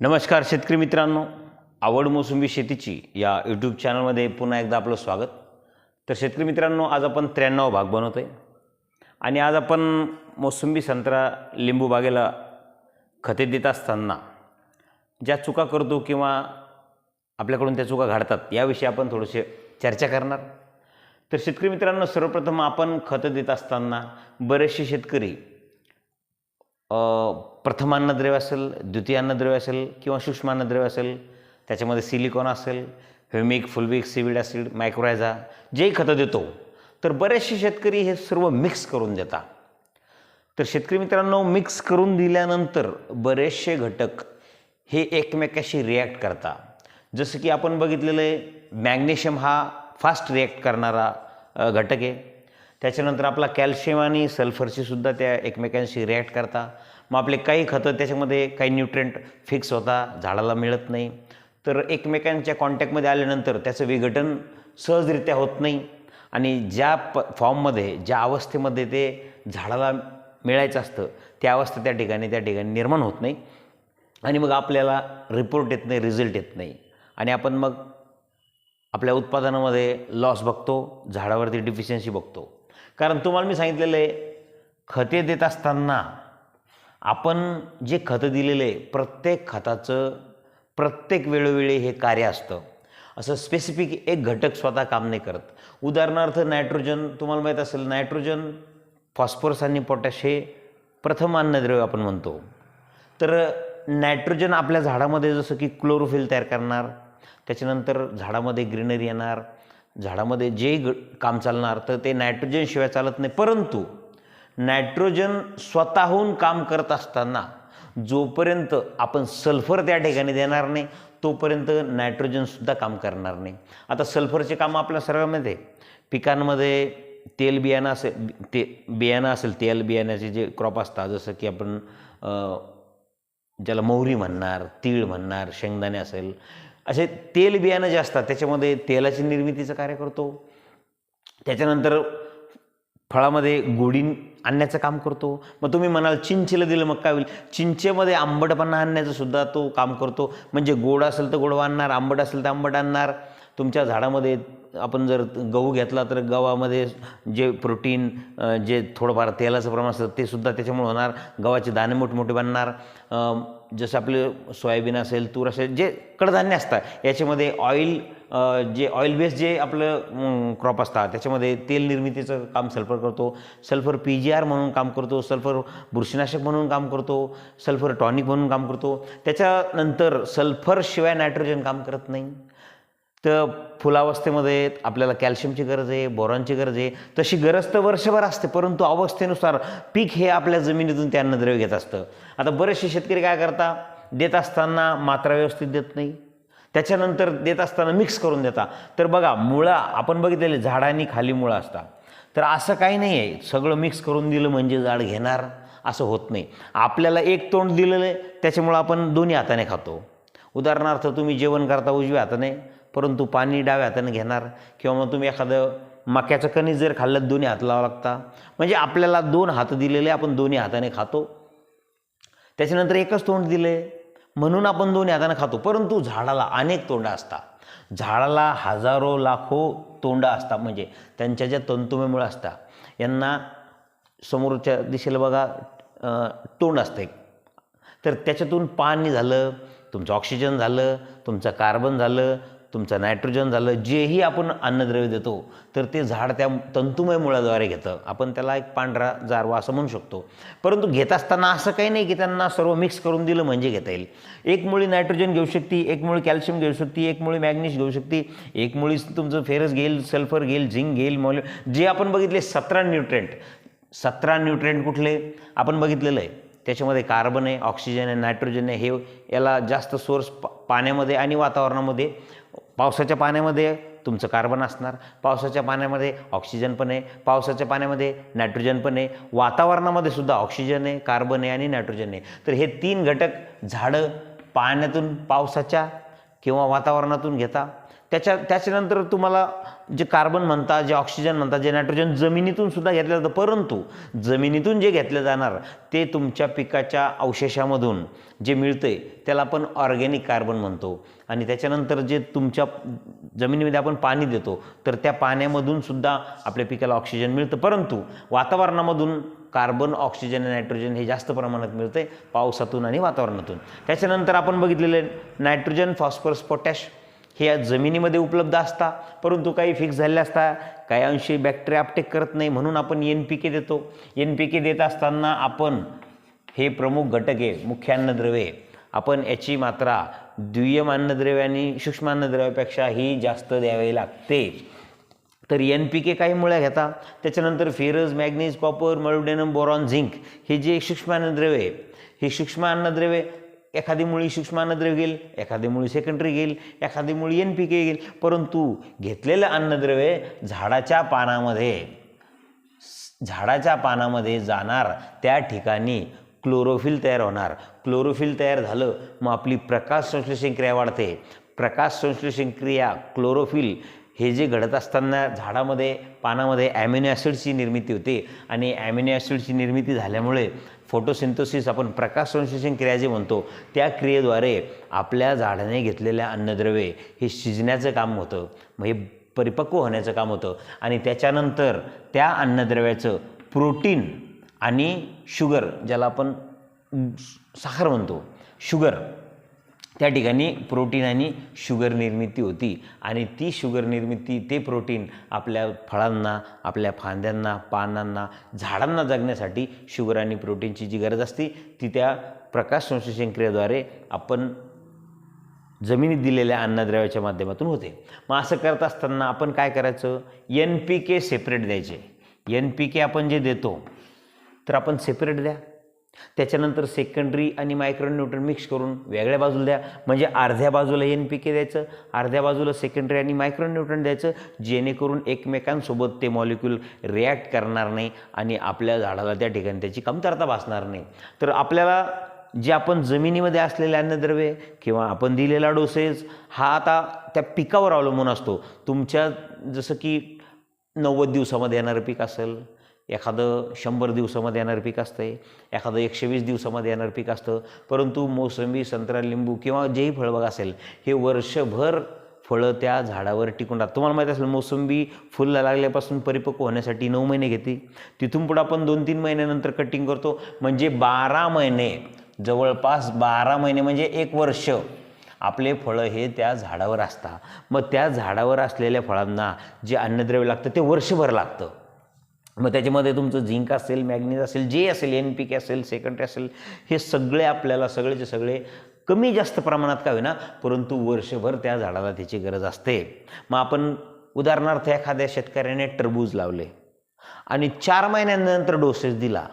नमस्कार शेतकरी मित्रांनो. आवड मोसंबी शेतीची या यूट्यूब चॅनलमध्ये पुन्हा एकदा आपलं स्वागत. तर शेतकरी मित्रांनो आज आपण त्र्याण्णव भाग बनवतो आहे आणि आज आपण मोसंबी संत्रा लिंबू बागेला खते देत असताना ज्या चुका करतो किंवा आपल्याकडून त्या चुका घडतात याविषयी आपण थोडेसे चर्चा करणार. तर शेतकरी मित्रांनो सर्वप्रथम आपण खतं देत असताना बरेचसे शेतकरी प्रथमान्नद्रव्य असेल द्वितीयान्नद्रव्य असेल किंवा सूक्ष्मान्नद्रव्य असेल त्याच्यामध्ये सिलिकॉन असेल humic fulvic seaweed acid mycorrhiza जेही खतं देतो तर बरेचसे शेतकरी हे सर्व मिक्स करून देतात. तर शेतकरी मित्रांनो मिक्स करून दिल्यानंतर बरेचसे घटक हे एकमेकाशी रिॲक्ट करतात. जसं की आपण बघितलेलं आहे मॅग्नेशियम हा फास्ट रिॲक्ट करणारा घटक आहे. त्याच्यानंतर आपला कॅल्शियम आणि सल्फरचीसुद्धा त्या एकमेकांशी रिॲक्ट करता. मग आपले काही खतं त्याच्यामध्ये काही न्यूट्रंट फिक्स होता झाडाला मिळत नाही. तर एकमेकांच्या कॉन्टॅक्टमध्ये आल्यानंतर त्याचं विघटन सहजरित्या होत नाही. आणि ज्या प फॉर्ममध्ये ज्या अवस्थेमध्ये ते झाडाला मिळायचं असतं त्या अवस्था त्या ठिकाणी त्या ठिकाणी निर्माण होत नाही. आणि मग आपल्याला रिपोर्ट येत नाही रिझल्ट येत नाही. आणि आपण मग आपल्या उत्पादनामध्ये लॉस बघतो झाडावरती डिफिशियन्सी बघतो. कारण तुम्हाला मी सांगितलेलं आहे खते देत असताना आपण जे खतं दिलेलं आहे प्रत्येक खताचं प्रत्येक वेळोवेळी हे कार्य असतं. असं स्पेसिफिक एक घटक स्वतः काम नाही करत. उदाहरणार्थ नायट्रोजन तुम्हाला माहीत असेल नायट्रोजन फॉस्फरस आणि पोटॅश हे प्रथम अन्नद्रव्य आपण म्हणतो. तर नायट्रोजन आपल्या झाडामध्ये जसं की क्लोरोफिल तयार करणार त्याच्यानंतर झाडामध्ये ग्रीनरी येणार झाडामध्ये जे ग काम चालणार तर ते नायट्रोजनशिवाय चालत नाही. परंतु नायट्रोजन स्वतःहून काम करत असताना जोपर्यंत आपण सल्फर त्या ठिकाणी देणार नाही तोपर्यंत नायट्रोजनसुद्धा काम करणार नाही. आता सल्फरचे काम आपल्या सर्वांमध्ये पिकांमध्ये तेल बियाणं असेल ते बियाणं असेल तेल बियाण्याचे जे क्रॉप असतात जसं की आपण ज्याला मोहरी म्हणणार तीळ म्हणणार शेंगदाणे असेल असे तेल बियाणं जे असतात त्याच्यामध्ये तेलाची निर्मितीचं कार्य करतो. त्याच्यानंतर फळामध्ये गोडी आणण्याचं काम करतो. मग तुम्ही म्हणाल चिंचेला दिलं मग काय होईल? चिंचेमध्ये आंबटपणा आणण्याचं सुद्धा तो काम करतो. म्हणजे गोड असेल तर गोडवा आणणार आंबट असेल तर आंबट आणणार. तुमच्या झाडामध्ये आपण जर गहू घेतला तर गव्हामध्ये जे प्रोटीन जे थोडंफार तेलाचं प्रमाण असतं ते सुद्धा त्याच्यामुळे होणार. गव्हाचे दाणे मोठमोठे बनणार. जसं आपलं सोयाबीन असेल तूर असेल जे कडधान्य असतात याच्यामध्ये ऑइल जे ऑइल बेस जे आपलं क्रॉप असतात त्याच्यामध्ये तेल निर्मितीचं काम सल्फर करतो. सल्फर पी जी आर म्हणून काम करतो सल्फर बुरशीनाशक म्हणून काम करतो सल्फर टॉनिक म्हणून काम करतो. त्याच्यानंतर सल्फरशिवाय नायट्रोजन काम करत नाही. तर फुलावस्थेमध्ये आपल्याला कॅल्शियमची गरज आहे बोरॉनची गरज आहे. तशी गरज तर वर्षभर असते परंतु अवस्थेनुसार पीक हे आपल्या जमिनीतून ते अन्नद्रव्य घेत असतं. आता बरेचसे शेतकरी काय करता? देत असताना मात्रा व्यवस्थित देत नाही. त्याच्यानंतर देत असताना मिक्स करून देता. तर बघा मुळा आपण बघितलेले झाडांनी खाली मुळं असतात. तर असं काही नाही आहे सगळं मिक्स करून दिलं म्हणजे झाड घेणार. असं होत नाही. आपल्याला एक तोंड दिलेलं आहे त्याच्यामुळं आपण दोन्ही हाताने खातो. उदाहरणार्थ तुम्ही जेवण करता उजव्या हाताने परंतु पाणी डाव्या हाताने घेणार किंवा मग तुम्ही एखादं मक्याचं कणीस जर खाल्लं तर दोन्ही हात लावा लागता. म्हणजे आपल्याला दोन हात दिलेले आपण दोन्ही हाताने खातो. त्याच्यानंतर एकच तोंड दिले म्हणून आपण दोन्ही हाताने खातो. परंतु झाडाला अनेक तोंड असतात. झाडाला हजारो लाखो तोंड असतात. म्हणजे त्यांच्या ज्या तंतुमेमुळे असतात यांना समोरच्या दिशेला बघा तोंड असतं एक. तर त्याच्यातून पाणी झालं तुमचं ऑक्सिजन झालं तुमचं कार्बन झालं तुमचं नायट्रोजन झालं जेही आपण अन्नद्रव्य देतो तर ते झाड त्या तंतुमय मुळाद्वारे घेतं. आपण त्याला एक पांढरा जारवा असं म्हणू शकतो. परंतु घेत असताना असं काही नाही की त्यांना सर्व मिक्स करून दिलं म्हणजे घेता येईल. एक मुळी नायट्रोजन घेऊ शकते एक मुळी कॅल्शियम घेऊ शकते एक मुळी मॅग्नेश घेऊ शकते एक मुळी तुमचं फेरस घेईल सल्फर घेईल झिंक घेईल मॉल जे आपण बघितले सतरा न्यूट्रेंट. सतरा न्यूट्रेंट कुठले? आपण बघितलेलं आहे. त्याच्यामध्ये कार्बन आहे ऑक्सिजन आहे नायट्रोजन आहे हे याला जास्त सोर्स पा पाण्यामध्ये आणि वातावरणामध्ये पावसाच्या पाण्यामध्ये तुमचं कार्बन असणार पावसाच्या पाण्यामध्ये ऑक्सिजन पण आहे पावसाच्या पाण्यामध्ये नायट्रोजन पण आहे वातावरणामध्ये सुद्धा ऑक्सिजन आहे कार्बन आहे आणि नायट्रोजन आहे. तर हे तीन घटक झाडं पाण्यातून पावसाच्या किंवा वातावरणातून घेता त्याच्या त्याच्यानंतर तुम्हाला जे कार्बन म्हणता जे ऑक्सिजन म्हणता जे नायट्रोजन जमिनीतून सुद्धा घेतलं जातं. परंतु जमिनीतून जे घेतलं जाणार ते तुमच्या पिकाच्या अवशेषामधून जे मिळतंय त्याला आपण ऑर्गॅनिक कार्बन म्हणतो. आणि त्याच्यानंतर जे तुमच्या जमिनीमध्ये आपण पाणी देतो तर त्या पाण्यामधून सुद्धा आपल्या पिकाला ऑक्सिजन मिळतं. परंतु वातावरणामधून कार्बन ऑक्सिजन आणि नायट्रोजन हे जास्त प्रमाणात मिळते पावसातून आणि वातावरणातून. त्याच्यानंतर आपण बघितलेले नायट्रोजन फॉस्फरस पोटॅश हे या जमिनीमध्ये उपलब्ध असता परंतु काही फिक्स झाले असता. काही अंशी बॅक्टेरिया अपटेक करत नाही म्हणून आपण एन पी के देतो. एन पी के देत असताना आपण हे प्रमुख घटक आहे मुख्य अन्नद्रव्ये. आपण याची मात्रा दुय्यम अन्नद्रव्य आणि सूक्ष्म अन्नद्रव्यापेक्षा ही जास्त द्यावी लागते. तर एन पी के काही मुळ्या घेता. त्याच्यानंतर ferrous manganese copper molybdenum boron zinc हे जे सूक्ष्म अन्नद्रव्य आहे हे सूक्ष्म अन्नद्रव्ये एखादी मुळी सूक्ष्म अन्नद्रव्य घेईल एखादी मुळी सेकंडरी घेईल एखादी मुळी एन पी के घेईल परंतु घेतलेलं अन्नद्रव्य झाडाच्या पानामध्ये झाडाच्या पानामध्ये जाणार त्या ठिकाणी क्लोरोफिल तयार होणार. क्लोरोफिल तयार झालं मग आपली प्रकाश संश्लेषण क्रिया वाढते. प्रकाश संश्लेषण क्रिया क्लोरोफिल हे जे घडत असताना झाडामध्ये पानामध्ये ॲमिनो ॲसिडची निर्मिती होते. आणि ॲमिनो ॲसिडची निर्मिती झाल्यामुळे फोटोसिंथोसिस आपण प्रकाश संश्लेषण क्रिया जे म्हणतो त्या क्रियेद्वारे आपल्या झाडाने घेतलेल्या अन्नद्रव्ये हे शिजण्याचं काम होतं मग हे परिपक्व होण्याचं काम होतं आणि त्याच्यानंतर त्या अन्नद्रव्याचं प्रोटीन आणि शुगर ज्याला आपण साखर म्हणतो शुगर त्या ठिकाणी प्रोटीन आणि शुगर निर्मिती होती. आणि ती शुगर निर्मिती ते प्रोटीन आपल्या फळांना आपल्या फांद्यांना पानांना झाडांना जगण्यासाठी शुगर आणि प्रोटीनची जी गरज असते ती त्या प्रकाश संश्लेषण क्रियेद्वारे आपण जमिनीत दिलेल्या अन्नद्रव्याच्या माध्यमातून होते. मग असं करत असताना आपण काय करायचं? एन पी के सेपरेट द्यायचे. एन पी के आपण जे देतो तर आपण सेपरेट द्या. त्याच्यानंतर सेकंडरी आणि मायक्रो न्यूट्रन मिक्स करून वेगळ्या बाजूला द्या. म्हणजे अर्ध्या बाजूला एन पी के द्यायचं अर्ध्या बाजूला सेकंडरी आणि मायक्रो न्यूट्रन द्यायचं जेणेकरून एकमेकांसोबत ते मॉलिक्यूल रिॲक्ट करणार नाही आणि आपल्या झाडाला त्या ठिकाणी त्याची कमतरता भासणार नाही. तर आपल्याला जे आपण जमिनीमध्ये असलेले अन्नद्रव्ये किंवा आपण दिलेला डोसेज हा आता त्या पिकावर अवलंबून असतो. तुमच्या जसं की नव्वद दिवसामध्ये येणारं पीक असेल एखादं शंभर दिवसामध्ये येणारं पीक असतं आहे एखादं एकशे वीस दिवसामध्ये येणारं पीक असतं परंतु मोसंबी संत्रा लिंबू किंवा जेही फळबाग असेल हे वर्षभर फळं त्या झाडावर टिकून राहतात. तुम्हाला माहीत असेल मोसंबी फुलला लागल्यापासून परिपक्व होण्यासाठी नऊ महिने घेते. तिथून पुढं आपण दोन तीन महिन्यानंतर कटिंग करतो. म्हणजे बारा महिने जवळपास बारा महिने म्हणजे एक वर्ष आपले फळं हे त्या झाडावर असतात. मग त्या झाडावर असलेल्या फळांना जे अन्नद्रव्य लागतं ते वर्षभर लागतं. मग त्याच्यामध्ये तुमचं झिंक असेल मॅग्नीज असेल जे असेल एन पी के असेल सेकंडरी असेल हे सगळे आपल्याला सगळेचे सगळे कमी जास्त प्रमाणात का होईना परंतु वर्षभर त्या झाडाला त्याची गरज असते. मग आपण उदाहरणार्थ एखाद्या शेतकऱ्याने टरबूज लावले आणि चार महिन्यानंतर डोसेस दिला.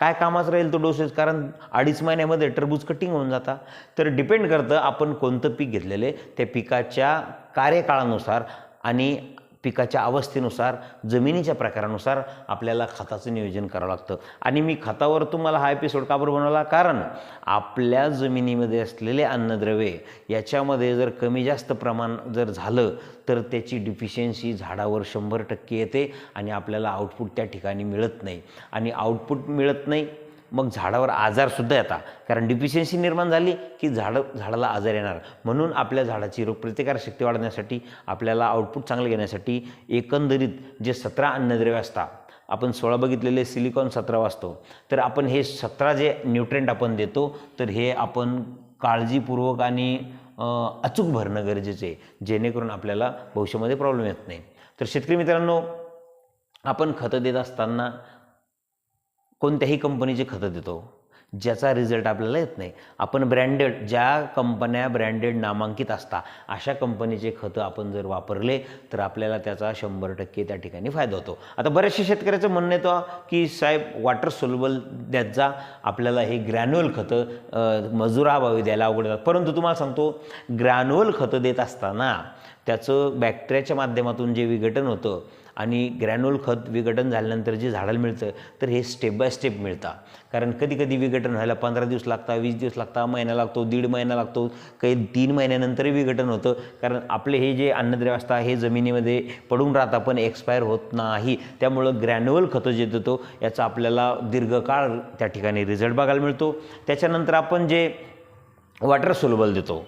काय कामाचं राहील तो डोसेस कारण अडीच महिन्यामध्ये टरबूज कटिंग होऊन जाता. तर डिपेंड करतं आपण कोणतं पीक घेतलेले त्या पिकाच्या कार्यकाळानुसार आणि पिकाच्या अवस्थेनुसार जमिनीच्या प्रकारानुसार आपल्याला खताचं नियोजन करावं लागतं. आणि मी खतावर तुम्हाला हा एपिसोड का बरं बनवला? कारण आपल्या जमिनीमध्ये असलेले अन्नद्रव्ये याच्यामध्ये जर कमी जास्त प्रमाण जर झालं तर त्याची डिफिशियन्सी झाडावर शंभर टक्के येते आणि आपल्याला आउटपुट त्या ठिकाणी मिळत नाही. आणि आउटपुट मिळत नाही मग झाडावर आजारसुद्धा येतात. कारण डिफिशियन्सी निर्माण झाली की झाडं झाडाला आजार येणार. म्हणून आपल्या झाडाची रोगप्रतिकारशक्ती वाढवण्यासाठी आपल्याला आउटपुट चांगलं घेण्यासाठी एकंदरीत जे सतरा अन्नद्रव्य असतात आपण सोळा बघितलेले सिलिकॉन सतरा वाचतो. तर आपण हे सतरा जे न्यूट्रेंट आपण देतो तर हे आपण काळजीपूर्वक आणि अचूक भरणं गरजेचं आहे. जेणेकरून आपल्याला भविष्यामध्ये प्रॉब्लेम येत नाही. तर शेतकरी मित्रांनो आपण खतं देत असताना कोणत्याही कंपनीचे खतं देतो. ज्याचा रिझल्ट आपल्याला येत नाही. आपण ब्रँडेड ज्या कंपन्या ब्रँडेड नामांकित असतात अशा कंपनीचे खतं आपण जर वापरले तर आपल्याला त्याचा शंभर टक्के त्या ठिकाणी फायदा होतो. आता बऱ्याचशा शेतकऱ्याचं म्हणणं येतं की साहेब वॉटर सोल्युबल द्यात जा. आपल्याला हे ग्रॅन्युअल खतं मजुराभावी द्यायला अवघड जातात. परंतु तुम्हाला सांगतो ग्रॅन्युअल खतं देत असताना त्याचं बॅक्टेरियाच्या माध्यमातून जे विघटन होतं आणि ग्रॅन्युअल खत विघटन झाल्यानंतर जे झाडाला मिळतं तर हे स्टेप बाय स्टेप मिळतं. कारण कधी कधी विघटन व्हायला पंधरा दिवस लागतात वीस दिवस लागतात महिना लागतो दीड महिना लागतो काही तीन महिन्यानंतरही विघटन होतं. कारण आपले हे जे अन्नद्रव्य असतात हे जमिनीमध्ये पडून राहतात पण एक्सपायर होत नाही. त्यामुळं ग्रॅन्युअल खतं जे देतो याचा आपल्याला दीर्घकाळ त्या ठिकाणी रिझल्ट बघायला मिळतो. त्याच्यानंतर आपण जे वॉटर सोलबल देतो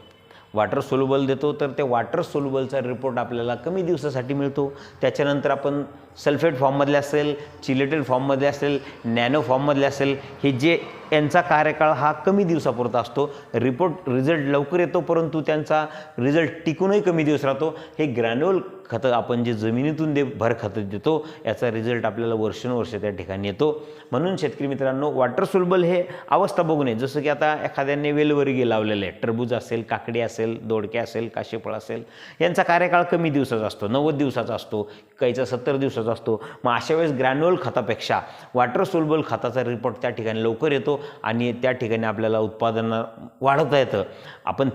वॉटर सोल्युबल देतो तर ते वॉटर सोल्युबलचा रिपोर्ट आपल्याला कमी दिवसासाठी मिळतो. त्याच्यानंतर आपण सल्फेट फॉर्ममधले असेल चिलेटेड फॉर्ममधले असेल नॅनो फॉर्ममधले असेल हे जे यांचा कार्यकाळ हा कमी दिवसापुरता असतो. रिपोर्ट रिझल्ट लवकर येतो परंतु त्यांचा रिझल्ट टिकूनही कमी दिवस राहतो. हे ग्रॅन्युअल खतं आपण जे जमिनीतून दे भर खतं देतो याचा रिझल्ट आपल्याला वर्षानुवर्ष त्या ठिकाणी येतो. म्हणून शेतकरी मित्रांनो वॉटर सुलबल हे अवस्था बघू नये जसं की आता एखाद्याने वेलवर्गी लावलेले आहे टरबूज असेल काकडी असेल दोडके असेल काशीफळ असेल यांचा कार्यकाळ कमी दिवसाचा असतो नव्वद दिवसाचा असतो काहीचा सत्तर दिवसाचा असतो. मग अशा वेळेस ग्रॅन्युअल खतापेक्षा वॉटर सुलबल खताचा रिपोर्ट त्या ठिकाणी लवकर येतो. आणि त्या ठिकाणी आपल्याला उत्पादन वाढवता येतं. आपण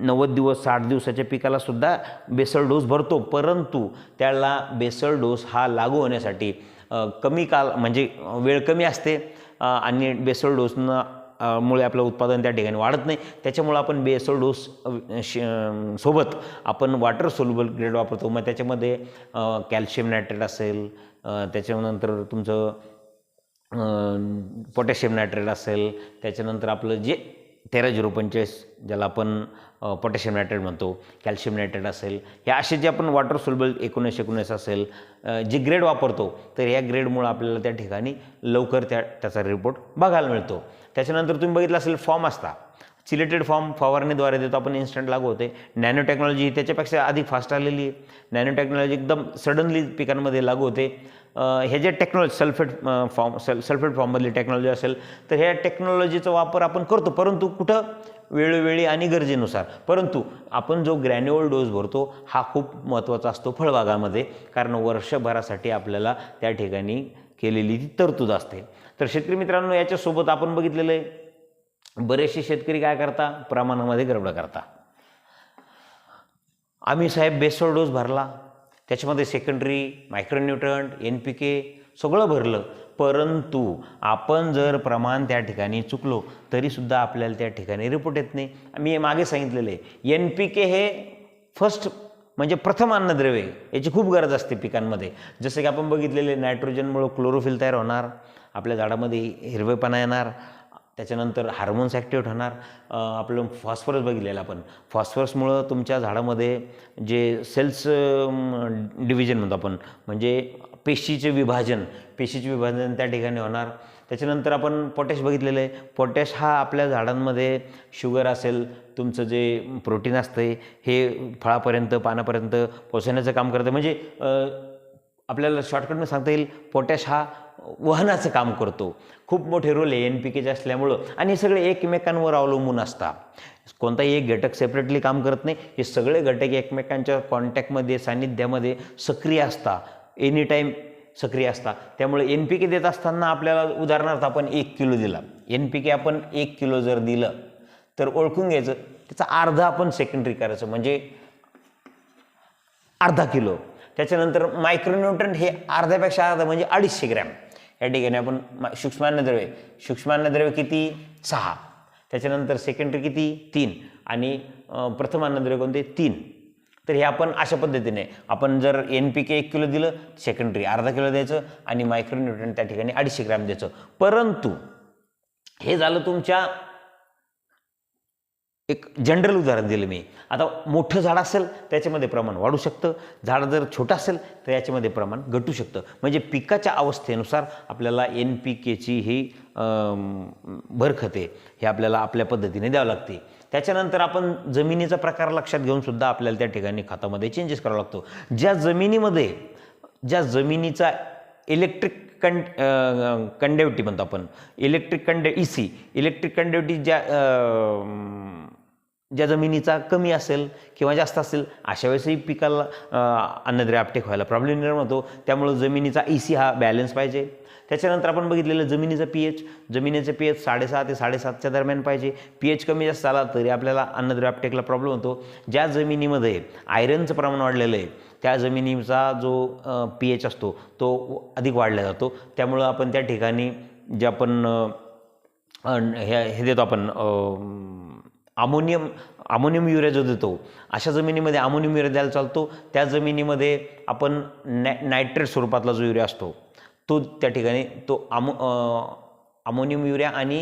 नव्वद दिवस साठ दिवसाच्या पिकाला सुद्धा बेसळ डोस भरतो परंतु त्याला बेसळ डोस हा लागू होण्यासाठी कमी काल म्हणजे वेळ कमी असते आणि बेसळ डोसनं मुळे आपलं उत्पादन त्या ठिकाणी वाढत नाही. त्याच्यामुळं आपण बेसळ डोस श सोबत आपण वॉटर सोल्युबल ग्रेड वापरतो. मग त्याच्यामध्ये कॅल्शियम नायट्रेट असेल त्याच्यानंतर तुमचं पोटॅशियम नायट्रेट असेल त्याच्यानंतर आपलं जे तेरा झिरो पंचेचाळीस ज्याला आपण पोटॅशियम नायट्रेट म्हणतो कॅल्शियम नायट्रेट असेल हे असे जे आपण वॉटर सोल्युबल एकोणीसशे एकोणीस असेल जे ग्रेड वापरतो तर या ग्रेडमुळं आपल्याला त्या ठिकाणी लवकर त्या त्याचा रिपोर्ट बघायला मिळतो. त्याच्यानंतर तुम्ही बघितलं असेल फॉर्म असता. सिलेटेड फॉर्म फवारणीद्वारे देतो आपण इन्स्टंट लागू होते. नॅनो टेक्नॉलॉजी ही त्याच्यापेक्षा अधिक फास्ट आलेली आहे. नॅनो टेक्नॉलॉजी एकदम सडनली पिकांमध्ये लागू होते. हे जे टेक्नॉलॉजी सल्फेट फॉर्म सल सल्फेट फॉर्ममधली टेक्नॉलॉजी असेल तर ह्या टेक्नॉलॉजीचा वापर आपण करतो. परंतु कुठं? वेळोवेळी आणि गरजेनुसार. परंतु आपण जो ग्रॅन्युअल डोस भरतो हा खूप महत्त्वाचा असतो फळबागामध्ये. कारण वर्षभरासाठी आपल्याला त्या ठिकाणी केलेली ती तरतूद असते. तर शेतकरी मित्रांनो याच्यासोबत आपण बघितलेलं आहे बरेचसे शेतकरी काय करता? प्रमाणामध्ये गडबड करता. आम्ही साहेब बेसोड डोस भरला. त्याच्यामध्ये secondary micronutrient N P K सगळं भरलं. परंतु आपण जर प्रमाण त्या ठिकाणी चुकलो तरीसुद्धा आपल्याला त्या ठिकाणी रिपोर्ट येत नाही. मी हे मागे सांगितलेलं आहे. एन पी के हे फर्स्ट म्हणजे प्रथम अन्नद्रव्य याची खूप गरज असते पिकांमध्ये. जसं की आपण बघितलेले नायट्रोजनमुळं क्लोरोफिल तयार होणार. आपल्या झाडामध्ये हिरवेपणा येणार. त्याच्यानंतर हार्मोन्स ॲक्टिवेट होणार. आपलं फॉस्फरस बघितलेलं आपण. फॉस्फरसमुळं तुमच्या झाडामध्ये जे सेल्स डिव्हिजन म्हणतो आपण म्हणजे पेशीचे विभाजन पेशीचे विभाजन त्या ठिकाणी होणार. त्याच्यानंतर आपण पोटॅश बघितलेलं आहे. पोटॅश हा आपल्या झाडांमध्ये शुगर असेल तुमचं जे प्रोटीन असतं हे फळापर्यंत पानापर्यंत पोचवण्याचं काम करतं. म्हणजे आपल्याला शॉर्टकटमध्ये सांगता येईल पोटॅश हा वहनाचं काम करतो. खूप मोठे रोल आहे एन पी केचे असल्यामुळं. आणि हे सगळे एकमेकांवर अवलंबून असतात. कोणताही एक घटक सेपरेटली काम करत नाही. हे सगळे घटक एकमेकांच्या कॉन्टॅक्टमध्ये सान्निध्यामध्ये सक्रिय असतात. एनी टाईम सक्रिय असता त्यामुळे एन पी के देत असताना आपल्याला उदाहरणार्थ आपण एक किलो दिला. एन पी के आपण एक किलो जर दिलं तर ओळखून घ्यायचं. त्याचा अर्धा आपण सेकंडरी करायचं. म्हणजे अर्धा किलो. त्याच्यानंतर मायक्रोन्यूट्रंट हे अर्ध्यापेक्षा अर्धा म्हणजे अडीचशे ग्रॅम. या ठिकाणी आपण मा- सूक्ष्मान्नद्रव्य सूक्ष्मान्नद्रव्य किती? सहा. त्याच्यानंतर सेकंडरी किती? तीन. आणि प्रथम अन्नद्रव्य कोणते? तीन. तर हे आपण अशा पद्धतीने आपण जर एन पी के एक किलो दिलं सेकंडरी अर्धा किलो द्यायचं आणि मायक्रोन्युट्रन त्या ठिकाणी अडीचशे ग्रॅम द्यायचं. परंतु हे झालं तुमच्या एक जनरल उदाहरण दिलं मी. आता मोठं झाड असेल त्याच्यामध्ये प्रमाण वाढू शकतं. झाड जर छोटं असेल तर याच्यामध्ये प्रमाण घटू शकतं. म्हणजे पिकाच्या अवस्थेनुसार आपल्याला एन पी केची ही भरखते. हे आपल्याला आपल्या पद्धतीने द्यावं लागते. त्याच्यानंतर आपण जमिनीचा प्रकार लक्षात घेऊन सुद्धा आपल्याला त्या ठिकाणी खतामध्ये चेंजेस करावा लागतो. ज्या जमिनीमध्ये ज्या जमिनीचा इलेक्ट्रिक कं कंडेविटी म्हणतो आपण. इलेक्ट्रिक कंडे ई सी इलेक्ट्रिक कंडेविटी ज्या ज्या जमिनीचा कमी असेल किंवा जास्त असेल अशा वेळेसही पिकाला अं, अन्नद्रव्य आपटेक व्हायला प्रॉब्लेम निर्माण होतो. त्यामुळं जमिनीचा ई सी हा बॅलन्स पाहिजे. त्याच्यानंतर आपण बघितलेलं जमिनीचं पी एच जमिनीचं पी एच साडेसहा ते साडेसातच्या दरम्यान पाहिजे. पी एच कमी जास्त आला तरी आपल्याला अन्नद्रव्य आपटेकला प्रॉब्लेम होतो. ज्या जमिनीमध्ये आयरनचं प्रमाण वाढलेलं आहे त्या जमिनीचा जो पी एच असतो तो अधिक वाढला जातो. त्यामुळं आपण त्या ठिकाणी जे आपण हे हे देतो आपण अमोनियम अमोनियम युरिया जो देतो अशा जमिनीमध्ये अमोनियम युरिया द्यायला चालतो. त्या जमिनीमध्ये आपण नॅ नायट्रेट स्वरूपातला जो युरिया असतो तो त्या ठिकाणी तो अमो अमोनियम युरिया आणि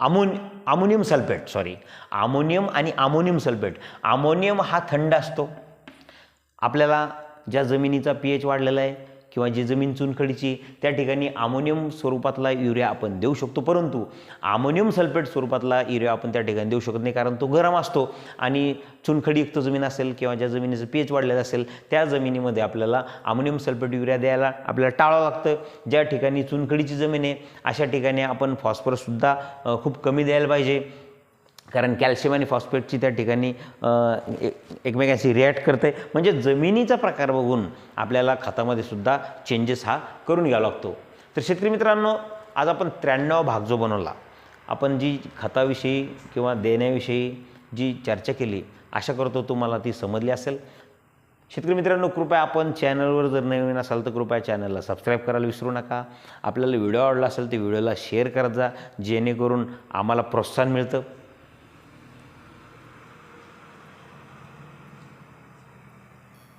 अमोन अमोनियम सल्फेट सॉरी अमोनियम आणि अमोनियम सल्फेट. अमोनियम हा थंड असतो. आपल्याला ज्या जमिनीचा पी एच वाढलेला आहे किंवा जी जमीन चुनखडीची त्या ठिकाणी अमोनियम स्वरूपातला युरिया आपण देऊ शकतो. परंतु अमोनियम सल्फेट स्वरूपातला युरिया आपण त्या ठिकाणी देऊ शकत नाही कारण तो गरम असतो आणि चुनखडीयुक्त जमीन असेल किंवा ज्या जमिनीचं पीएच वाढलेलं असेल त्या जमिनीमध्ये आपल्याला अमोनियम सल्फेट युरिया द्यायला आपल्याला टाळावं लागतं. ज्या ठिकाणी चुनखडीची जमीन आहे अशा ठिकाणी आपण फॉस्फरससुद्धा खूप कमी द्यायला पाहिजे. कारण कॅल्शियम आणि फॉस्फेटची त्या ठिकाणी एक- एकमेकांशी रिॲक्ट करते. म्हणजे जमिनीचा प्रकार बघून आपल्याला खतामध्ये सुद्धा चेंजेस हा करून घ्यावा लागतो. तर शेतकरी मित्रांनो आज आपण त्र्याण्णव भाग जो बनवला आपण जी खताविषयी किंवा देण्याविषयी जी चर्चा केली आशा करतो तुम्हाला ती समजली असेल. शेतकरी मित्रांनो कृपया आपण चॅनलवर जर नवीन असाल तर कृपया चॅनलला सबस्क्राईब करायला विसरू नका. आपल्याला व्हिडिओ आवडला असेल तर व्हिडिओला शेअर करत जा जेणेकरून आम्हाला प्रोत्साहन मिळतं.